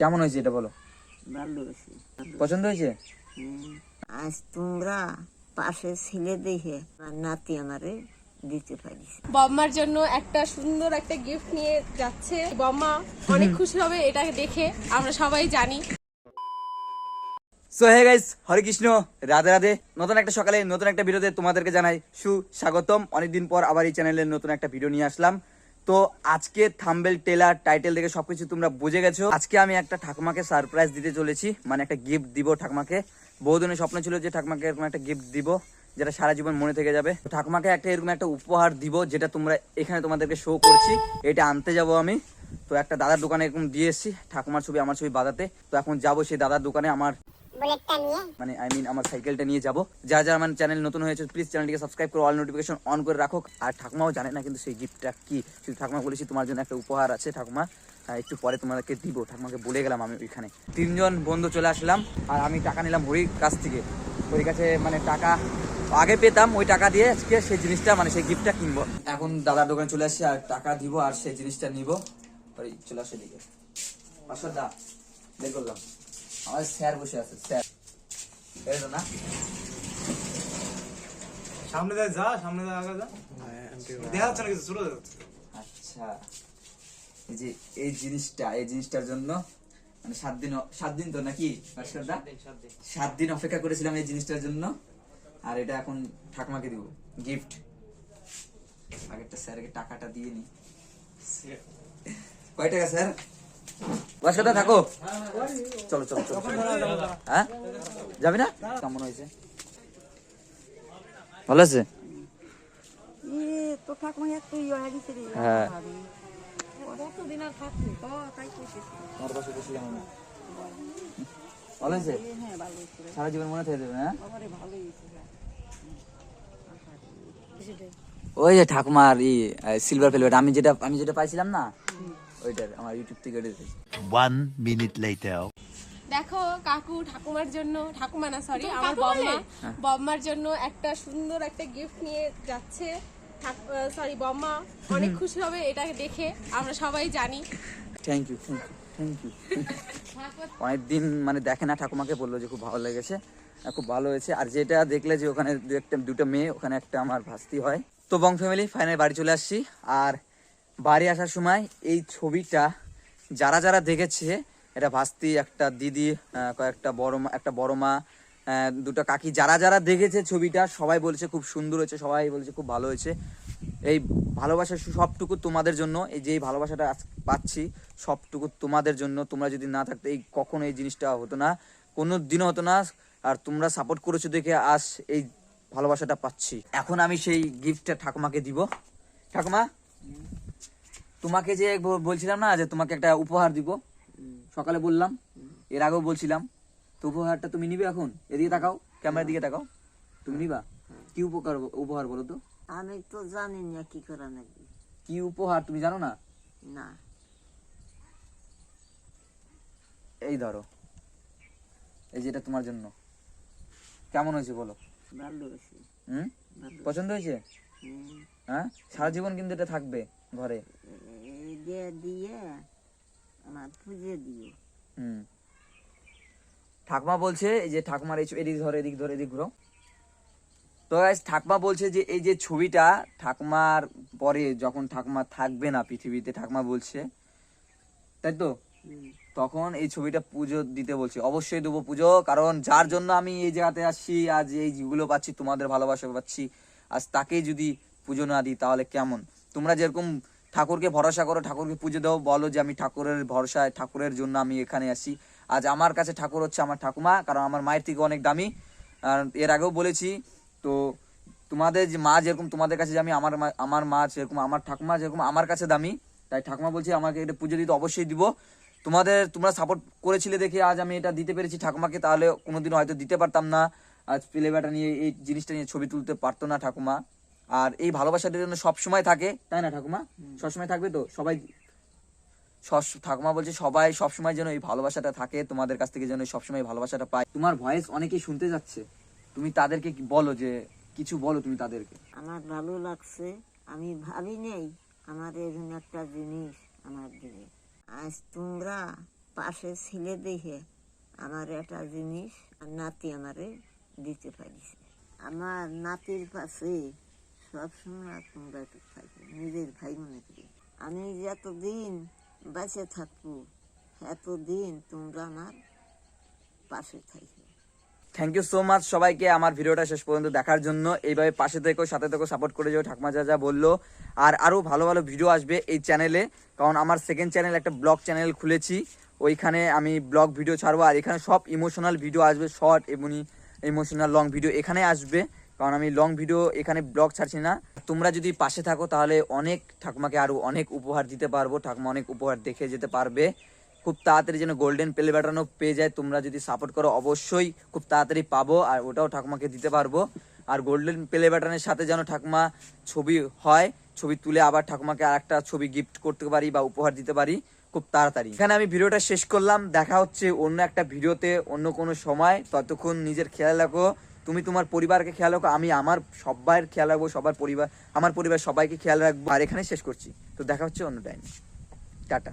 কেমন হয়েছে এটা বলো? ভালো হয়েছে পছন্দ হয়েছে? আজ তোমরা পাশে ছেলে দেখে নাতি আমারে দিতে পারিস। বম্মার জন্য একটা সুন্দর একটা গিফট নিয়ে যাচ্ছে। বম্মা অনেক খুশি হবে এটা দেখে আমরা সবাই জানি। So hey guys Hare Krishna Radhe Radhe. নতুন একটা সকালে নতুন একটা ভিডিওতে তোমাদেরকে জানাই সু স্বাগতম অনেকদিন পর আবার এই চ্যানেলে নতুন একটা ভিডিও নিয়ে আসলাম। তো আজকে থাম্বেল টেলার টাইটেল দেখে সবকিছু তোমরা বুঝে গেছো। আজকে আমি একটা ঠাকুমাকে সারপ্রাইজ দিতে চলেছি মানে একটা গিফট দিব ঠাকুমাকে। বহুদিনের স্বপ্ন ছিল যে ঠাকুমাকে এরকম একটা গিফট দিব, যেটা সারা জীবন মনে থেকে যাবে। ঠাকুমাকে একটা এরকম একটা উপহার দিব, যেটা তোমরা এখানে তোমাদেরকে শো করছি। এটা আনতে যাব আমি। তো একটা দাদার দোকানে এরকম দিয়ে এসেছি, ঠাকুমার ছবি, আমার ছবি বাজাতে তো এখন যাব সেই দাদার দোকানে, আমার মানে আই মিন আমার সাইকেলটা নিয়ে যাব। যারা যারা আমার চ্যানেল নতুন হয়েছে প্লিজ চ্যানেলটিকে সাবস্ক্রাইব করে অল নোটিফিকেশন অন করে রাখো আর ঠাকুমাও জানে না কিন্তু সেই গিফটটা কি। শুধু ঠাকুমা বলেছি, তোমার জন্য একটা উপহার আছে, ঠাকুমা। একটু পরে তোমাদেরকে দিব। ঠাকুমাকে বলে গেলাম আমি ওইখানে। তিনজন বন্ধু চলে আসলাম, আর আমি টাকা নিলাম হরির কাছ থেকে। হরির কাছে মানে টাকা আগে পেতাম, ওই টাকা দিয়ে আজকে সেই জিনিসটা মানে সেই গিফটটা কিনবো। এখন দাদার দোকানে চলে আসছি আর টাকা দিব, আর সেই জিনিসটা নিব। চলে আসে দিকে পাঁচশো দা, বের করলাম। আমার স্যার বসে আছে স্যার। না? সামনে যা যা সামনে যা আগে যা। দেখা যাচ্ছে না কিছু ছোট যাচ্ছে। আচ্ছা। এই যে এই জিনিসটা এই জিনিসটার জন্য মানে সাত দিন সাত দিন তো নাকি? সাত দিন অপেক্ষা করেছিলাম এই জিনিসটার জন্য আর এটা এখন ঠাকুমাকে দিব গিফট আগেরটা স্যারকে টাকাটা দিয়ে নি। কয় টাকা স্যার? থাকো। চলো চলো চলো। হ্যাঁ? যাবি না? কেমন হয়েছে? ভালো আছে? হয়ে হ্যাঁ। ভালো হয়েছে হ্যাঁ সারা জীবন মনে থেকে দেবে হ্যাঁ? হয়েছে ওই যে ঠাকুমার ই সিলভার ফেলভেট আমি যেটা আমি যেটা পাইছিলাম না ওইটার আমার ইউটিউব থেকে দেখেছি One minute later. দেখো কাকু ঠাকুমার জন্য ঠাকুমা না সরি আমার বম্মা। বম্মার জন্য একটা সুন্দর একটা গিফট নিয়ে যাচ্ছে। সরি বম্মা। অনেক খুশি হবে এটা দেখে আমরা সবাই জানি। Thank you thank you thank you অনেকদিন মানে দেখে না ঠাকুমাকে বলল যে খুব ভালো লেগেছে খুব ভালো হয়েছে। আর যেটা দেখলে যে ওখানে দু একটা দুটো মেয়ে ওখানে একটা আমার ভাস্তি হয়। তো বং ফ্যামিলি ফাইনাল বাড়ি চলে আসছি। আর বাড়ি আসার সময় এই ছবিটা যারা যারা দেখেছে, এটা ভাস্তি, একটা দিদি কয়েকটা বড় একটা বড় মা দুটো কাকি যারা যারা দেখেছে ছবিটা, সবাই বলছে খুব সুন্দর হয়েছে, সবাই বলছে খুব ভালো হয়েছে। এই ভালোবাসা সবটুকু তোমাদের জন্য, এই যে ভালোবাসাটা পাচ্ছি, সবটুকু তোমাদের জন্য। তোমরা যদি না থাকতে, এই কখনো এই জিনিসটা হতো না কোনো দিনও হতো না, আর তোমরা সাপোর্ট করেছ দেখে আজ এই ভালোবাসাটা পাচ্ছি। এখন আমি সেই গিফটটা ঠাকুমাকে দিব। ঠাকুমা? তোমাকে যে বলছিলাম না যে তোমাকে একটা উপহার দিব। সকালে বললাম এর আগেও বলছিলাম তো উপহারটা তুমি নিবে এখন? এদিকে তাকাও ক্যামেরার দিকে তাকাও। তুমি নিবা? কি উপকার উপহার বলো তো? আমি তো জানি না কি করা নাকি কি উপহার তুমি জানো না? না। এই ধরো। এই যেটা তোমার জন্য। কেমন হয়েছে বলো? ভালো হয়েছে। হুম? পছন্দ হয়েছে? হ্যাঁ? সারা জীবন কিন্তু এটা থাকবে। ঘরে? এই দিয়ে দিয়ে আমার পুজো দিয়ে। হুম। ঠাকুমা বলছে এই যে ঠাকুমার এই এদিক ধরে এদিক ধরে এদিক ঘুরো। তো ঠাকুমা বলছে যে এই যে ছবিটা ঠাকুমার পরে যখন ঠাকুমা থাকবে না পৃথিবীতে ঠাকুমা বলছে তাই তো? তখন এই ছবিটা পুজো দিতে বলছি। অবশ্যই দেবো পুজো কারণ যার জন্য আমি এই জায়গাতে আসছি আজ এই যেগুলো পাচ্ছি তোমাদের ভালোবাসা পাচ্ছি আজ তাকেই যদি পুজো না দিই তাহলে কেমন? তোমরা যেরকম ঠাকুরকে ভরসা করো, ঠাকুরকে পুজো দাও, বলো যে আমি ঠাকুরের ভরসায়, ঠাকুরের জন্য আমি এখানে আসি। আজ আমার কাছে ঠাকুর হচ্ছে আমার ঠাকুমা, কারণ আমার মায়ের থেকে অনেক দামি। আর এর আগেও বলেছি, তো তোমাদের যে মা যেরকম, তোমাদের কাছে আমি আমার মা- আমার মা যেরকম, আমার ঠাকুমা যেরকম, আমার কাছে দামি। তাই ঠাকুমা বলছি, আমাকে এটা পুজো দিতে অবশ্যই দিব। তোমাদের, তোমরা সাপোর্ট করেছিলে দেখে আজ আমি এটা দিতে পেরেছি ঠাকুমাকে, তাহলে কোনোদিন হয়তো দিতে পারতাম না। আজ প্লেব্যাটা নিয়ে এই জিনিসটা নিয়ে ছবি তুলতে পারতো না ঠাকুমা। আর এই ভালোবাসাটার জন্য সবসময় থাকে তাই না ঠাকুমা? সবসময় থাকবে তো? সবাই ঠাকুমা বলছে সবাই সবসময় যেন এই ভালোবাসাটা থাকে তোমাদের কাছ থেকে যেন সবসময় ভালোবাসাটা পায়। তোমার ভয়েস অনেকেই শুনতে যাচ্ছে। তুমি তাদেরকে বলো যে কিছু বলো তুমি তাদেরকে? আমার ভালো লাগছে আমি ভাবি নেই আমার এরকম একটা জিনিস আমার দিবে আজ তোমরা পাশে ছেলে দেখে আমার একটা জিনিস আর নাতি আমারে দিতে পারিছে। আমার নাতির পাশে সবসময় একটু থাকবে নিজের ভাই মনে করি আমি যতদিন বেঁচে থাকব, এতদিন তোমরা আমার পাশে থাকবে। থ্যাংক ইউ সো মাচ সবাইকে আমার ভিডিওটা শেষ পর্যন্ত দেখার জন্য। এইভাবে পাশে থেকো, সাথে থেকো সাপোর্ট করে যাও, ঠাকুমা যা যা বলল। আর আরও ভালো ভালো ভিডিও আসবে এই চ্যানেলে কারণ আমার সেকেন্ড চ্যানেল একটা ব্লগ চ্যানেল খুলেছি। ওইখানে আমি ব্লগ ভিডিও ছাড়বো। আর এখানে সব ইমোশনাল ভিডিও আসবে শর্ট এমনি ইমোশনাল লং ভিডিও এখানে আসবে। কারণ আমি লং ভিডিও এখানে ব্লগ ছাড়ছি না। তোমরা যদি পাশে থাকো, তাহলে অনেক ঠাকুমাকে আরও অনেক উপহার দিতে পারব, ঠাকুমা অনেক উপহার দেখে যেতে পারবে। খুব তাড়াতাড়ি যেন গোল্ডেন প্লে বাটনও পেয়ে যায়, তোমরা যদি সাপোর্ট করো, অবশ্যই খুব তাড়াতাড়ি পাবো আর ওটাও ঠাকুমাকে দিতে পারব। আর গোল্ডেন প্লে বাটনের সাথে যেন ঠাকুমা ছবি হয়, ছবি তুলে আবার ঠাকুমাকে আর একটা ছবি গিফট করতে পারি বা উপহার দিতে পারি, খুব তাড়াতাড়ি। এখানে আমি ভিডিওটা শেষ করলাম, দেখা হচ্ছে অন্য একটা ভিডিওতে অন্য কোনো সময়। ততক্ষণ নিজের খেয়াল রাখো তুমি তোমার পরিবারকে খেয়াল রাখো, আমি আমার সবার খেয়াল রাখব, সবার পরিবার, আমার পরিবার সবাইকে খেয়াল রাখব। আর এখানে শেষ করছি। তো দেখা হচ্ছে অন্য টাইম টাটা।